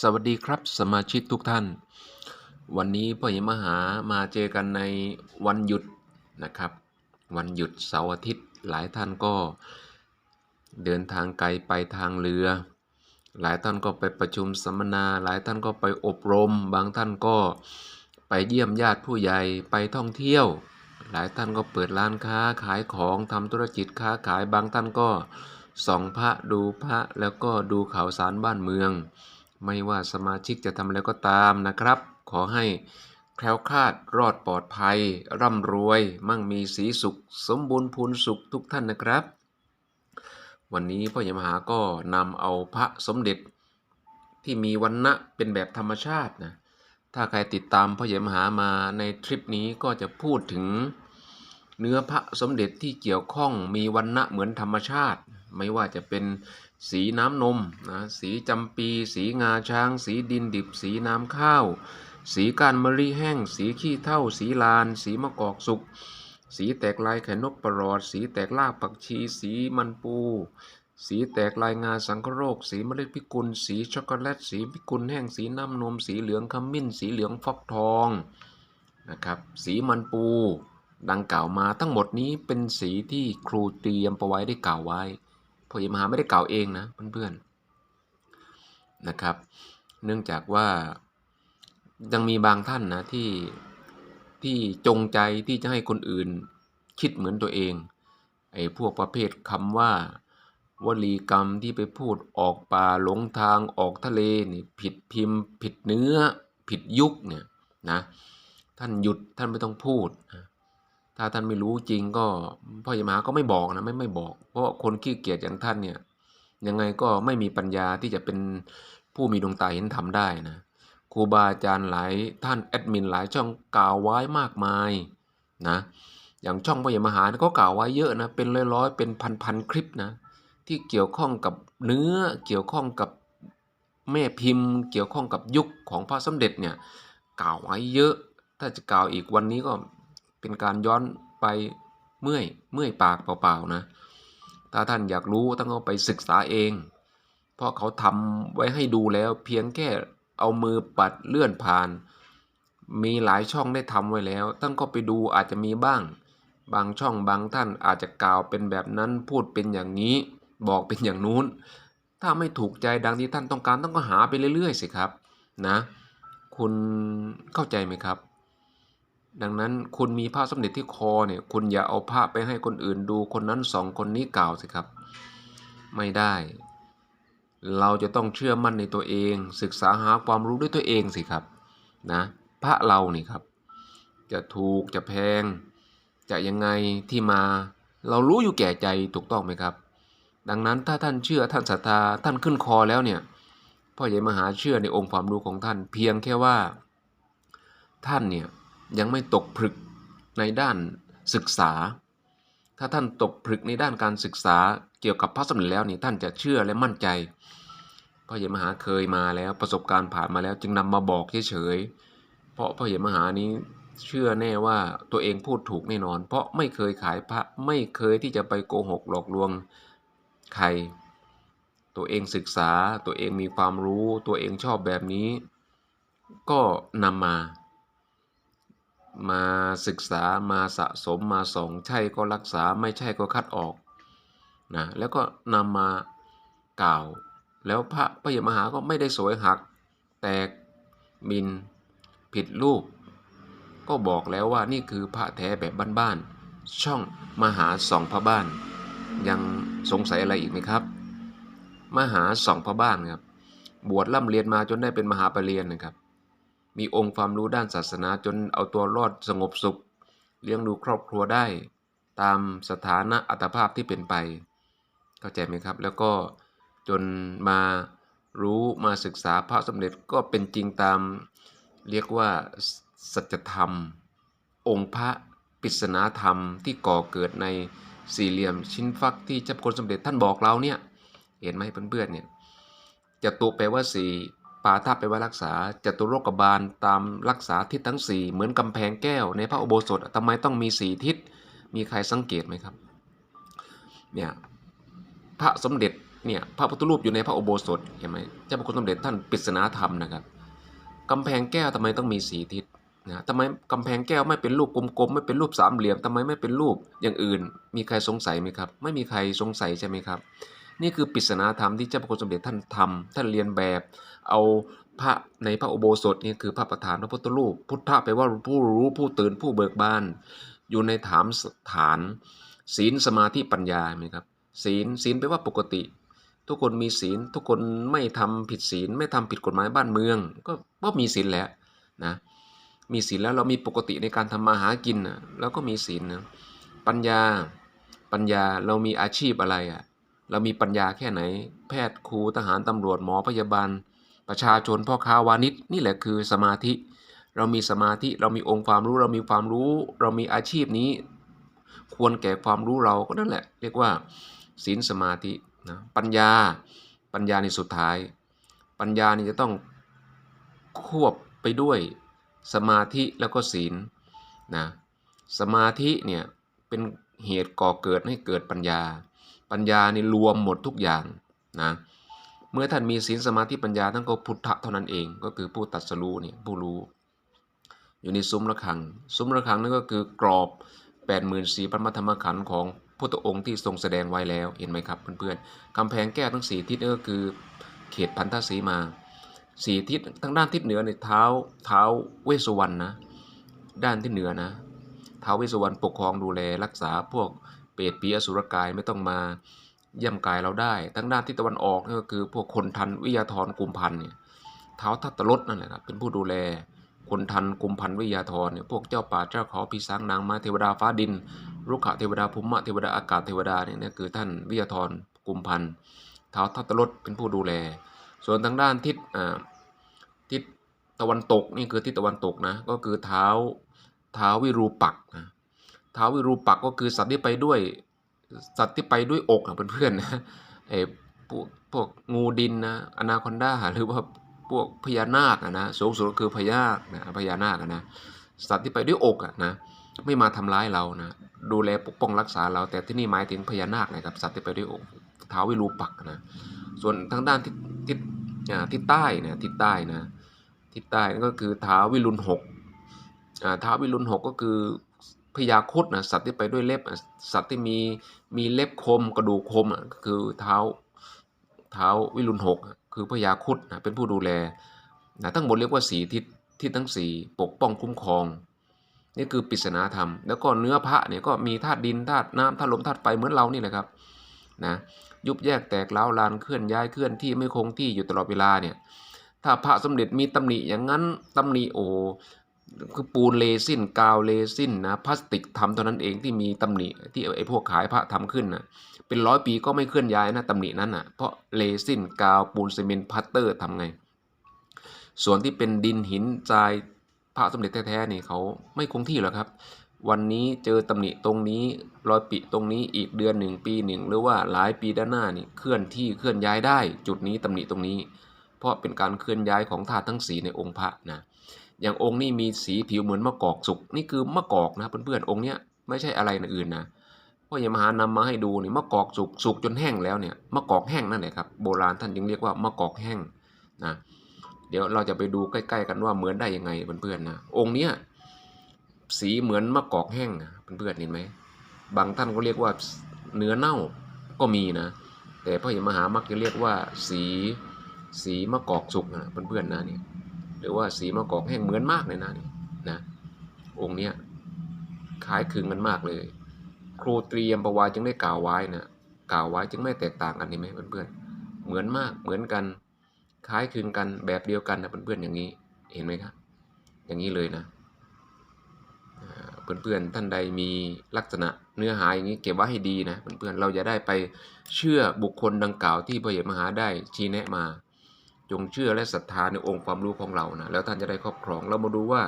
สวัสดีครับสมาชิกทุกท่าน วันนี้พ่อใหญ่มหามาเจอกันในวันหยุดนะครับ วันหยุดเสาร์อาทิตย์หลายท่านก็เดินทางไกลไปทางเรือ หลายท่านก็ไปประชุมสัมมนา หลายท่านก็ไปอบรม บางท่านก็ไปเยี่ยมญาติผู้ใหญ่ไปท่องเที่ยว หลายท่านก็เปิดร้านค้าขายของทำธุรกิจค้าขายบางท่านก็ส่องพระดูพระแล้วก็ดูข่าวสารบ้านเมือง ไม่ว่าสมาชิกจะทำอะไรก็ตามนะครับ ขอให้แคล้วคลาดรอดปลอดภัย ร่ำรวย มั่งมีสีสุข สมบูรณ์พูนสุขทุกท่านนะครับ วันนี้พ่อใหญ่มหาก็นำเอาพระสมเด็จที่มีวันณะเป็นแบบธรรมชาตินะถ้าใครติดตามพ่อใหญ่มหามาในทริปนี้ก็จะพูดถึงเนื้อพระสมเด็จที่เกี่ยวข้องมีวันณะเหมือนธรรมชาติ ไม่ว่าจะเป็น สีน้ำนมนะสีจำปี สีงาช้าง สีดินดิบ สีน้ำข้าว สีก้านมะลิแห้ง สีขี้เถ้าสีลาน สีมะกอกสุก สีแตกลายไข่นกประหลอด สีแตกลากผักชี สีมันปู สีแตกลายงาสังคโรค สีเมล็ดพิกุล สีช็อกโกแลต สีพิกุลแห้ง สีน้ำนม สีเหลืองขมิ้น สีเหลืองฟักทองนะครับ สีมันปู ดังกล่าวมาทั้งหมดนี้เป็นสีที่ครูเตรียมประไว้ได้กล่าวไว้ พ่อใหญ่มหาไม่ได้กล่าวเองนะเพื่อนๆนะครับ เนื่องจากว่ายังมีบางท่านนะที่ที่จงใจที่จะให้คนอื่นคิดเหมือนตัวเองไอ้พวกประเภทคำว่าวลีกรรมที่ไปพูดออกป่าหลงทางออกทะเลนี่ผิดพิมพ์ ผิดเนื้อ ผิดยุคเนี่ยนะท่านหยุดท่านไม่ต้องพูดนะ ถ้าท่านไม่รู้จริงก็พ่อใหญ่มหาก็ไม่บอกนะไม่ไม่บอก เพราะคนขี้เกียจอย่างท่านเนี่ยยังไงก็ไม่มีปัญญาที่จะเป็นผู้มีดวงตาเห็นธรรมได้นะครูบาอาจารย์หลายท่านแอดมินหลายช่องกล่าวไว้มากมายนะอย่างช่องพ่อใหญ่มหาเนี่ยก็กล่าวไว้เยอะนะเป็นร้อยๆเป็นพันๆคลิปนะที่เกี่ยวข้องกับเนื้อเกี่ยวข้องกับแม่พิมพ์ เกี่ยวข้องกับยุคของพระสมเด็จเนี่ยกล่าวไว้เยอะ ถ้าจะกล่าวอีกวันนี้ก็ เป็นการย้อนไปเมื่อยเมื่อยปากเปล่าๆนะ ถ้าท่านอยากรู้ต้องเอาไปศึกษาเอง เพราะเขาทำไว้ให้ดูแล้วเพียงแค่เอามือปัดเลื่อนผ่าน มีหลายช่องได้ทำไว้แล้วท่านก็ไปดูอาจจะมีบ้าง บางช่องบางท่านอาจจะกล่าวเป็นแบบนั้นพูดเป็นอย่างนี้ บอกเป็นอย่างนู้น ถ้าไม่ถูกใจดังที่ท่านต้องการต้องก็หาไปเรื่อยๆสิครับนะ คุณเข้าใจไหมครับ ดังนั้นคุณมีผ้าสมเด็จที่คอเนี่ยคุณอย่าเอาผ้าไปให้คนอื่นดูคนนั้นสองคนนี้กล่าวสิครับ ไม่ได้ เราจะต้องเชื่อมั่นในตัวเอง ศึกษาหาความรู้ด้วยตัวเองสิครับนะพระเรานี่ครับ จะถูกจะแพง จะยังไงที่มา เรารู้อยู่แก่ใจถูกต้องไหมครับ ดังนั้นถ้าท่านเชื่อท่านศรัทธาท่านขึ้นคอแล้วเนี่ยพ่อใหญ่มหาเชื่อในองค์ความรู้ของท่านเพียงแค่ว่า ท่านเนี่ย ยังไม่ตกผลึกในด้านศึกษา ถ้าท่านตกผลึกในด้านการศึกษาเกี่ยวกับพระสมเด็จแล้วนี่ท่านจะเชื่อและมั่นใจพ่อใหญ่มหาเคยมาแล้วประสบการณ์ผ่านมาแล้วจึงนำมาบอกเฉยๆเพราะพ่อใหญ่มหานี้เชื่อแน่ว่าตัวเองพูดถูกแน่นอน เพราะไม่เคยขายพระไม่เคยที่จะไปโกหกหลอกลวงใคร ตัวเองศึกษาตัวเองมีความรู้ ตัวเองชอบแบบนี้ ก็นำมา มาศึกษามาสะสมมาส่องใช่ก็รักษาไม่ใช่ก็คัดออกนะแล้วก็นำมากล่าว แล้วพระพระยมหาก็ไม่ได้สวยหัก แตกมินผิดรูป ก็บอกแล้วว่านี่คือพระแท้แบบบ้านๆช่องมหาสองพระบ้าน ยังสงสัยอะไรอีกไหมครับ มหาสองพระบ้านครับบวชร่ำเรียนมาจนได้เป็นมหาปรริญญานะครับ มีองค์ความรู้ด้านศาสนาจนเอาตัวรอดสงบสุข เลี้ยงดูครอบครัวได้ ตามสถานะอัตภาพที่เป็นไป เข้าใจไหมครับ แล้วก็จนมารู้มาศึกษาพระสมเด็จก็เป็นจริงตามเรียกว่าสัจธรรม องค์พระปริศนาธรรมที่ก่อเกิดในสี่เหลี่ยมชิ้นฟักที่เจ้าคุณสมเด็จท่านบอกเราเนี่ย เห็นไหมเพื่อนๆเนี่ยจะตุแปลว่าสี่ ปาทับแปว่ารักษาจตุโรกบาลตามรักษาทิศทั้งสี่เหมือนกำแพงแก้ว ในพระอุโบสถทำไมต้องมีสี่ทิศมีใครสังเกตไหมครับเนี่ยพระสมเด็จเนี่ยพระพุทธรูปอยู่ในพระอุโบสถเห็นไหมเจ้าพระคุณสมเด็จท่านปริศนาธรรมนะครับกำแพงแก้วทำไมต้องมีสีทิศนะทำไมกำแพงแก้วไม่เป็นรูปกลมๆ ไม่เป็นรูปสามเหลี่ยมทำไมไม่เป็นรูปอย่างอื่น มีใครสงสัยไหมครับ ไม่มีใครสงสัยใช่ไหมครับ นี่คือปริศนาธรรมที่เจ้าพระคุณสมเด็จท่านทำท่านเรียนแบบ เอาพระในพระอุโบสถนี่คือพระประธานพระพุทธรูป พุทธะแปลว่าผู้รู้ผู้ตื่นผู้เบิกบาน อยู่ในฐานฐาน ศีลสมาธิปัญญาไหมครับศีลศีลแปลว่าปกติ ทุกคนมีศีลทุกคนไม่ทำผิดศีลไม่ทำผิดกฎหมายบ้านเมือง ก็ก็มีศีลแล้วนะมีศีลแล้วเรามีปกติในการทำมาหากินนะเราก็มีศีลนะปัญญาปัญญาเรามีอาชีพอะไรอะ่ะ เรามีปัญญาแค่ไหน แพทย์ครูทหารตำรวจหมอพยาบาล ประชาชนพ่อค้าวานิชนี่แหละคือสมาธิ เรามีสมาธิเรามีองค์ความรู้เรามีความรู้ เรามีอาชีพนี้ ควรแก่ความรู้เราก็นั่นแหละ เรียกว่าศีลสมาธินะปัญญาปัญญาในสุดท้าย ปัญญานี่จะต้องควบไปด้วยสมาธิแล้วก็ศีลนะสมาธิเนี่ยเป็นเหตุก่อเกิดให้เกิดปัญญา ปัญญานี่รวมหมดทุกอย่างนะเมื่อท่านมีศีลสมาธิปัญญาท่านก็พุทธะเท่านั้นเองก็คือผู้ตัดสรู้เนี่ยผู้รู้ อยู่ในซุ้มระฆัง ซุ้มระฆังนั่นก็คือกรอบ84,000พระธรรมขันธ์ของพุทธองค์ที่ทรงแสดงไว้แล้วเห็นไหมครับเพื่อนๆกำแพงแก้วทั้งสี่ทิศก็คือเขตพันธสีมาสี่ทิศทั้งด้านทิศเหนือในเท้าเท้าเวสุวรรณนะด้านที่เหนือนะเท้าเวสสุวรรณปกครองดูแลรักษาพวก เปรตปีอสุรกายไม่ต้องมาเยี่ยมกายเราได้ ทั้งด้านทิศตะวันออกนี่ก็คือพวกคนทันวิยาธรกุมพันธ์เนี่ยเท้าทัตตรสนั่นแหละครับเป็นผู้ดูแลคนทันกุมพันธ์วิยาธรเนี่ยพวกเจ้าป่าเจ้าเขาพิสังนางม้เทวดาฟ้าดินรุกขเทวดาภูมิเทวดาอากาศเทวดาเนี่ยนี่คือท่านวิยาธรกุมพันธ์ท้าทัตตรสเป็นผู้ดูแล ส่วนทางด้านทิศทิศตะวันตกนี่คือทิศตะวันตกนะก็คือเท้าเท้าวิรูปักนะ ท้าวิรูปักก็คือสัตว์ที่ไปด้วย สัตว์ที่ไปด้วยอกอะเพื่อนๆนะไอ้พวกพวกงูดินนะอนาคอนดาหรือว่าพวกพญานาคอะนะสูงสุดก็คือพญานาคนะพญานาคอะนะสัตว์ที่ไปด้วยอกอะนะไม่มาทำร้ายเรานะดูแลปกป้องรักษาเรา แต่ที่นี่หมายถึงพญานาคนะครับสัตว์ที่ไปด้วยอกท้าวิรูปักนะส่วนทางด้านทิศทิศทิศใต้นะทิศใต้นะทิศใต้นั่นก็คือท้าวิรุณหกท้าวิรุณหกก็คือ พญาคุดนะสัตว์ที่ไปด้วยเล็บสัตว์ที่มีมีเล็บคมกระดูกคมอะคือเท้าเท้าวิรุณหกคือพญาคุดนะเป็นผู้ดูแลนะทั้งหมดเรียกว่าสีทิศทิศทั้งสี่ปกป้องคุ้มครอง นี่คือปริศนาธรรม แล้วก็เนื้อพระเนี่ยก็มีธาตุดินธาตุน้ำธาตุลมธาตุไฟเหมือนเรานี่แหละครับนะยุบแยกแตกเล้าลานเคลื่อนย้ายเคลื่อนที่ไม่คงที่อยู่ตลอดเวลาเนี่ยถ้าพระสมเด็จมีตำหนิอย่างนั้นตำหนิโอ้ คือปูนเลซินกาวเลซินนะพลาสติกทำเท่านั้นเองที่มีตำหนิที่ไอ้พวกขายพระทำขึ้นนะเป็นร้อยปีก็ไม่เคลื่อนย้ายนะตำหนินั้นนะ่ะเพราะเลซินกาวปูนซีเมนต์พัตเตอร์ทำไง ส่วนที่เป็นดินหินทรายพระสมเด็จแท้ๆนี่เขาไม่คงที่หรอกครับ วันนี้เจอตำหนิตรงนี้รอยปิตรงนี้อีกเดือนหนึ่งปีหนึ่งหรือว่าหลายปีด้านหน้านี่เคลื่อนที่เคลื่อนย้ายได้ จุดนี้ตำหนิตรงนี้ เพราะเป็นการเคลื่อนย้ายของธาตุทั้งสีในองค์พระนะ อย่างองค์นี้มีสีผิวเหมือนมะกอกสุกนี่คือมะกอกนะเพื่อนๆองค์เนี้ยไม่ใช่อะไรอื่นนะเพราะยมหานำมาให้ดูนี่มะกอกสุกสุกจนแห้งแล้วเนี่ยมะกอกแห้งนั่นแหละครับโบราณท่านจึงเรียกว่ามะกอกแห้งนะเดี๋ยวเราจะไปดูใกล้ ๆ กันว่าเหมือนได้ยังไงเพื่อนๆนะองค์เนี้ยสีเหมือนมะกอกแห้งอะเพื่อนๆเห็นไหมบางท่านก็เรียกว่าเนื้อเน่าก็มีนะ แต่พระยมหามักจะเรียกว่าสีสีมะกอกสุกนะเพื่อนๆนะเนี่ย หรือว่าสีมะกอกแห้งเหมือนมากเลยนะนี่นะองค์เนี้ยคล้ายคลึงกันมากเลย ครูเตรียมประวาจึงได้กล่าวไว้นะกล่าวไว้จึงไม่แตกต่างกันเห็นไหมเพื่อนๆเหมือนมากเหมือนกัน คล้ายคลึงกันแบบเดียวกันนะเพื่อนๆอย่างนี้เห็นไหมครับอย่างนี้เลยนะเพื่อนๆท่านใดมีลักษณะเนื้อหาอย่างนี้เก็บไว้ให้ดีนะเพื่อนๆเราจะได้ไปเชื่อบุคคลดังกล่าวที่พระเยมหาได้ชี้แนะมา จงเชื่อและศรัทธาในองค์ความรู้ของเรานะแล้วท่านจะได้ครอบครอง เรามาดูว่า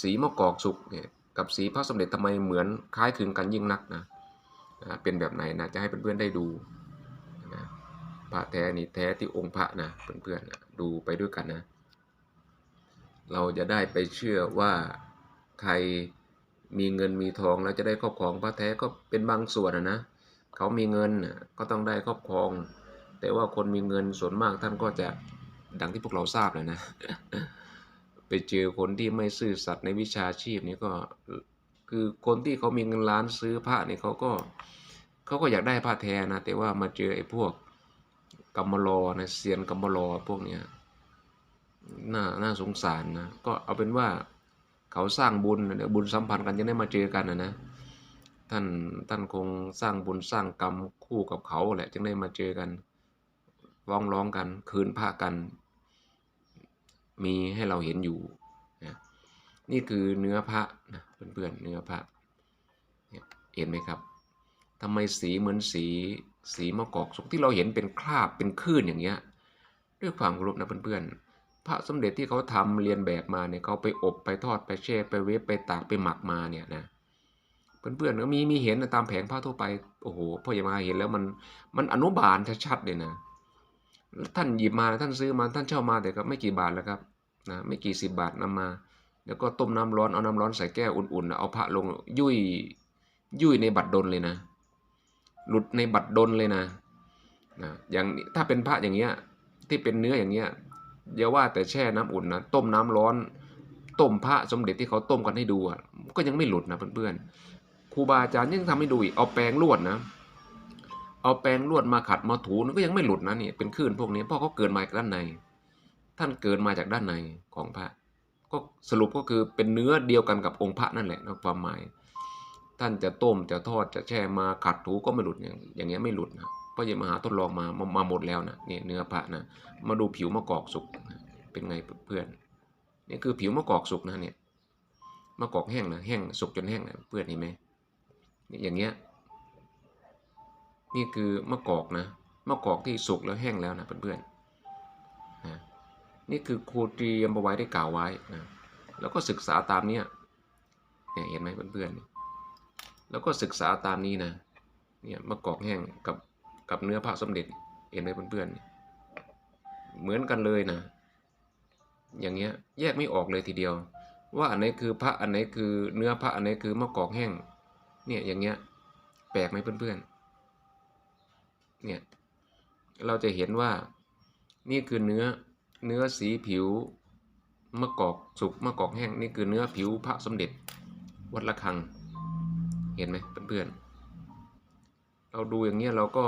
สีมะกอกสุกเนี่ยกับสีพระสมเด็จทำไมเหมือนคล้ายคลึงกันยิ่งนักนะเป็นแบบไหนนะจะให้เพื่อนๆได้ดูนะพระแท้นี่แท้ที่องค์พระนะเพื่อนๆดูไปด้วยกันนะ เราจะได้ไปเชื่อว่าใครมีเงินมีทองแล้วจะได้ครอบครองพระแท้ก็เป็นบางส่วนนะนะเขามีเงินก็ต้องได้ครอบครอง แต่ว่าคนมีเงินส่วนมากท่านก็จะ ดังที่พวกเราทราบเลยนะ ไปเจอคนที่ไม่ซื่อสัตย์ในวิชาชีพนี่ก็คือคนที่เขามีเงินล้านซื้อพระนี่เขาก็เขาก็อยากได้พระแท้นะ แต่ว่ามาเจอไอ้พวกกำมลอนะเซียนกำมลอพวกเนี้ยน่าน่าสงสารนะ ก็เอาเป็นว่าเขาสร้างบุญเดี๋ยวบุญสัมพันธ์กันจะได้มาเจอกันนะนะท่านท่านคงสร้างบุญสร้างกรรมคู่กับเขาแหละจึงได้มาเจอกัน ร้องร้องกัน คืนพระกัน มีให้เราเห็นอยู่นะนี่คือเนื้อพระนะเพื่อนๆเนื้อพระเห็นไหมครับทำไมสีเหมือนสีสีมะกอกสุกที่เราเห็นเป็นคราบเป็นคลื่นอย่างเงี้ยด้วยความเคารพนะเพื่อนๆพระสมเด็จที่เขาทำเรียนแบบมาเนี่ยเขาไปอบไปทอดไปแช่ไปเวฟไปตากไปหมักมาเนี่ยนะเพื่อนๆก็มีมีเห็นตามแผงผ้าทั่วไป โอ้โหพ่ออย่ามาเห็นแล้วมันมันอนุบาลชัดๆเลยนะ ท่านหยิบมาท่านซื้อมาท่านเช่ามาแต่ก็ไม่กี่บาทแล้วครับนะไม่กี่สิบบาทนำมา แล้วก็ต้มน้ำร้อนเอาน้ำร้อนใส่แก้วอุ่นๆเอาพระลงยุ่ยยุ่ยในบัตรดลเลยนะ หลุดในบัตรดลเลยนะนะอย่างถ้าเป็นพระอย่างเงี้ยที่เป็นเนื้ออย่างเงี้ยอย่าว่าแต่แช่น้ำอุ่นนะต้มน้ำร้อนต้มพระสมเด็จที่เขาต้มกันให้ดูอะก็ยังไม่หลุดนะเพื่อนๆครูบาอาจารย์ยังทำให้ดูอีกเอาแปรงลวดนะ เอาแปรงลวดมาขัดมาถูนก็ยังไม่หลุดนะนี่เป็นคลื่นพวกนี้เพราะเขาเกิดมาจากด้านใน ท่านเกิดมาจากด้านในของพระ ก็สรุปก็คือเป็นเนื้อเดียวกันกับองค์พระนั่นแหละนะความหมาย ท่านจะต้มจะทอดจะแช่มาขัดถูก็ไม่หลุดอย่างอย่างเงี้ยไม่หลุดนะเพราะยมหาทดลองมามามาหมดแล้วนะเนี่ยเนื้อพระนะมาดูผิวมะกอกสุกนะเป็นไงเพื่อนนี่คือผิวมะกอกสุกนะเนี่ยมะกอกแห้งนะแห้งสุกจนแห้งนะเพื่อนเห็นไหมอย่างเงี้ย นี่คือมะกอกนะมะกอกที่สุกแล้วแห้งแล้วนะเพื่อนๆนะนี่คือครูเตรียมเอาไว้ได้กล่าวไว้นะแล้วก็ศึกษาตามเนี้ยเนี่ยเห็นไหมเพื่อนๆแล้วก็ศึกษาตามนี้นะเนี่ยมะกอกแห้งกับกับเนื้อพระสมเด็จเห็นไหมเพื่อนๆเหมือนกันเลยนะ อย่างเงี้ยแยกไม่ออกเลยทีเดียว ว่าอันไหนคือพระอันไหนคือเนื้อพระอันไหนคือมะกอกแห้งเนี่ยอย่างเงี้ยแปลกไหมเพื่อนๆ เนี่ยเราจะเห็นว่านี่คือเนื้อเนื้อสีผิวมะกอกสุกมะกอกแห้งนี่คือเนื้อผิวพระสมเด็จวัดระฆัง เห็นไหมเพื่อนๆเราดูอย่างเงี้ยเราก็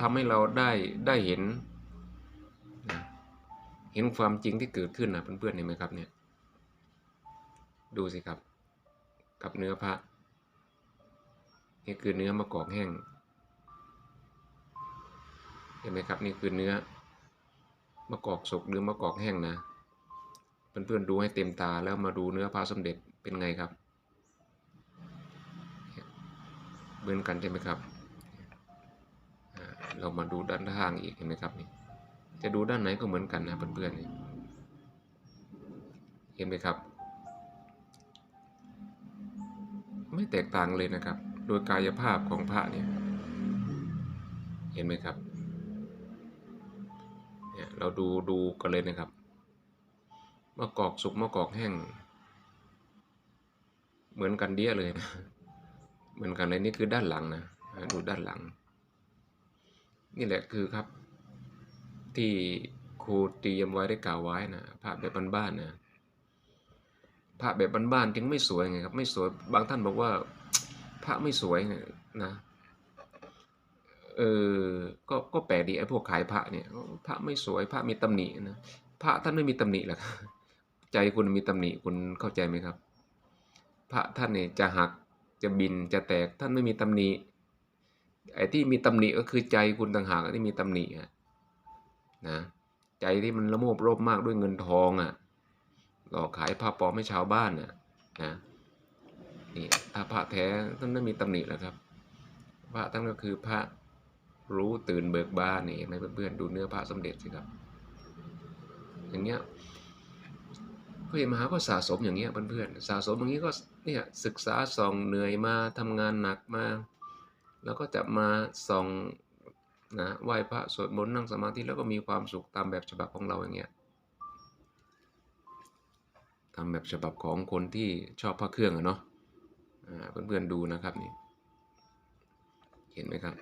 ทำให้เราได้ได้เห็น เห็นความจริงที่เกิดขึ้นนะเพื่อนๆเห็นไหมครับเนี่ยดูสิครับ กับเนื้อพระนี่คือเนื้อมะกอกแห้ง ห็นไหมครับนี่คือเนื้อมะกอกสุกหรือมะกอกแห้งนะเพื่อนๆดูให้เต็มตาแล้วมาดูเนื้อพระสมเด็จเป็นไงครับเหมือนกันใช่ไหมครับเรามาดูด้านข้างอีกเห็นไหมครับนี่จะดูด้านไหนก็เหมือนกันนะเพื่อนๆนี่เห็นไหมครับ ไม่แตกต่างเลยนะครับ โดยกายภาพของพระเนี่ยเห็นไหมครับ เราดูดูกันเลยนะครับมะกอกสุกมะกอกแห้ง เหมือนกันเดียเลยนะเหมือนกันเลยนี่คือด้านหลังนะดูด้านหลัง นี่แหละคือครับ ที่ครูเตรียมไว้ได้กล่าวไว้นะภาพแบบบ้านๆนะภาพแบบบ้านๆจึงไม่สวยไงครับ ไม่สวยบางท่านบอกว่า พระไม่สวยนะ เออก็ก็แปลกดีไอ้พวกขายพระเนี่ยพระไม่สวยพระมีตำหนินะพระท่านไม่มีตำหนิหรอกใจคุณมีตำหนิคุณเข้าใจไหมครับ พระท่านเนี่ยจะหักจะบินจะแตกท่านไม่มีตำหนิไอ้ที่มีตำหนิก็คือใจคุณต่างหากที่มีตำหนิอะนะใจที่มันละโมบโลภมากด้วยเงินทองอะหลอกขายผ้าปลอมให้ชาวบ้านน่ะนะนี่ถ้าพระแท้ท่านไม่มีตำหนิแล้วครับ พระท่านก็คือพระ รู้ตื่นเบิกบานนี่เห็นไหมเพื่อนๆดูเนื้อพระสมเด็จสิครับ อย่างเงี้ยพระเอกมหาก็สะสมอย่างเงี้ยเพื่อนๆสะสมอย่างงี้ก็เนี่ยศึกษาส่องเหนื่อยมาทำงานหนักมา แล้วก็จะมาส่องนะไหว้พระสวดมนต์นั่งสมาธิแล้วก็มีความสุขตามแบบฉบับของเราอย่างเงี้ยทำแบบฉบับของคนที่ชอบพระเครื่องอะเนาะเพื่อนๆดูนะครับนี่เห็นไหมครับ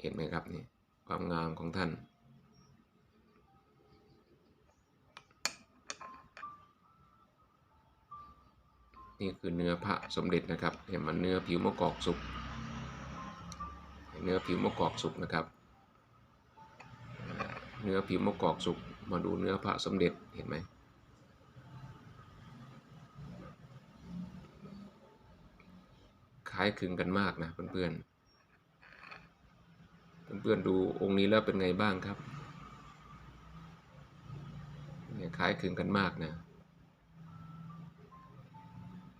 เห็นไหมครับนี่ความงามของท่านนี่คือเนื้อพระสมเด็จนะครับเห็นมันเนื้อผิวมะกอกสุก เนื้อผิวมะกอกสุกนะครับ เนื้อผิวมะกอกสุก มาดูเนื้อพระสมเด็จเห็นไหมคล้ายคลึงกันมากนะเพื่อนๆ เพื่อนๆดูองค์นี้แล้วเป็นไงบ้างครับเนี่ยคล้ายคลึงกันมากนะ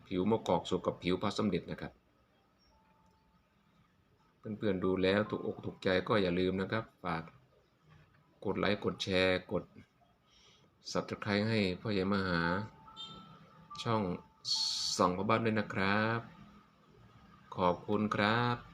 ผิวมะกอกสุกกับผิวพระสมเด็จนะครับ เพื่อนๆดูแล้วถูกอกถูกใจก็อย่าลืมนะครับ ฝากกดไลค์ กดแชร์ กด subscribe ให้พ่อใหญ่มหา ช่องส่องพระบ้านด้วยนะครับ ขอบคุณครับ